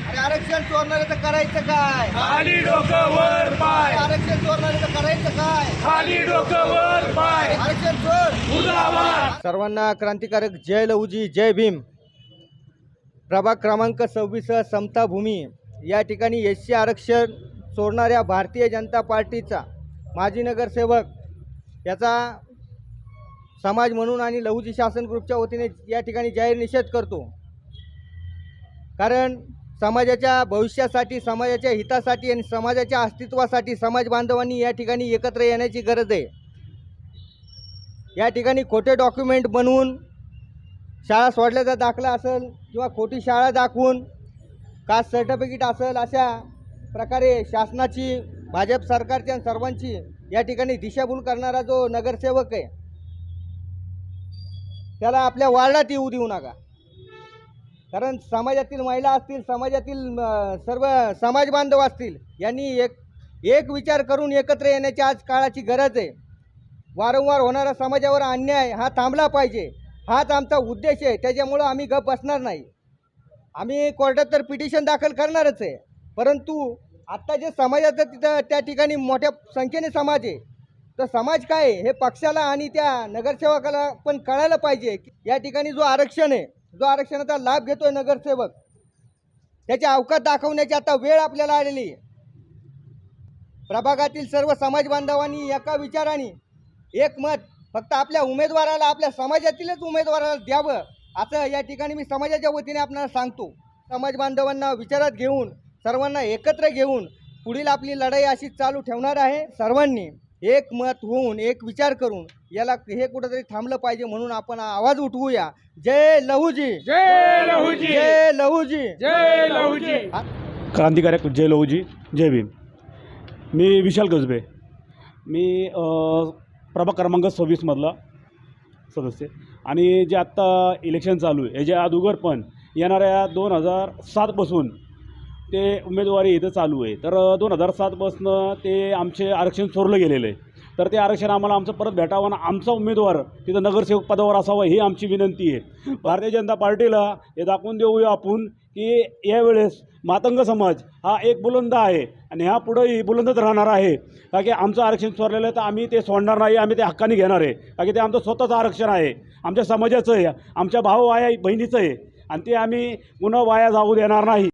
आणि आरक्षण तर करायचं काय खाली डोकं वर पाय. आरक्षण चोरणाऱ्याचं करायचं काय खाली डोकं वर पाय. आरक्षण चोर सर्वांना क्रांतिकारक जय लहुजी जय भीम. प्रभाग क्रमांक सव्वीस समता भूमी या ठिकाणी एस सी आरक्षण सोडणाऱ्या भारतीय जनता पार्टीचा माजी नगरसेवक याचा समाज म्हणून आणि लहुजी शासन ग्रुपच्या वतीने या ठिकाणी जाहीर निषेध करतो. कारण समाजाच्या भविष्यासाठी समाजाच्या हितासाठी आणि समाजाच्या अस्तित्वासाठी समाज बांधवांनी या ठिकाणी एकत्र येण्याची गरज आहे. या ठिकाणी खोटे डॉक्युमेंट बनवून शाळा सोडल्याचा दाखला असेल किंवा खोटी शाळा दाखवून कास्ट सर्टिफिकेट असेल अशा प्रकारे शासनाची भाजप सरकारची आणि सर्वांची या ठिकाणी दिशाभूल करणारा जो नगरसेवक आहे त्याला आपल्या वार्डात येऊ देऊ नका. कारण समाजातील महिला असतील समाजातील सर्व समाज बांधव असतील यांनी एक एक विचार करून एकत्र येण्याची आज काळाची गरज आहे. वारंवार होणारा समाजावर अन्याय हा थांबला पाहिजे. हाच आमचा उद्देश आहे. त्याच्यामुळं आम्ही गप बसणार नाही. आम्ही कोर्टात तर पिटिशन दाखल करणारच आहे. परंतु आत्ता जे समाजाचं तिथं त्या ठिकाणी मोठ्या संख्येने समाज आहे. तर समाज काय हे पक्षाला आणि त्या नगरसेवकाला पण कळायला पाहिजे की या ठिकाणी जो आरक्षण आहे जो आरक्षणाचा लाभ घेतोय नगरसेवक त्याची अवकात दाखवण्याची आता वेळ आपल्याला आलेली आहे. प्रभागातील सर्व समाज बांधवांनी एका विचाराने एक मत फक्त आपल्या उमेदवाराला आपल्या समाजातीलच उमेदवाराला द्यावं. असं या ठिकाणी मी समाजाच्या वतीने आपल्याला सांगतो समाज बांधवांना विचारात घेऊन सर्वांना एकत्र घेऊन पुढील आपली लढाई अशीच चालू ठेवणार आहे. सर्वांनी एक मत होऊन एक विचार करून याला हे कुठंतरी थांबलं पाहिजे म्हणून आपण आवाज उठवूया. जय लहूजी. जय लहुजी. जय लहूजी. जय लहुजी. क्रांतिकारक जय लहुजी. जय भीम. मी विशाल गजबे मी प्रभाग क्रमांक सव्वीसमधला सदस्य. आणि जे आत्ता इलेक्शन चालू आहे याच्या अगोदर पण येणाऱ्या दोन हजार सातपासून ते उमेदवारी इथं चालू आहे. तर दोन हजार सातपासनं ते आमचे आरक्षण चोरलं गेलेलं आहे. तर ते आरक्षण आम्हाला आमचं परत भेटावं आणि आमचा उमेदवार तिथं नगरसेवक पदावर असावा ही आमची विनंती आहे. भारतीय जनता पार्टीला हे दाखवून देऊया आपण की यावेळेस मातंग समाज हा एक बुलंद आहे आणि ह्या पुढंही बुलंदच राहणार आहे. का की आमचं आरक्षण सोडलेलं आहे तर आम्ही ते सोडणार नाही आम्ही ते हक्काने घेणार आहे. का की ते आमचं स्वतःचं आरक्षण आहे आमच्या समाजाचं आहे आमच्या भाऊ आहे बहिणीचं आहे आणि ते आम्ही पुन्हा वाया जाऊ देणार नाही.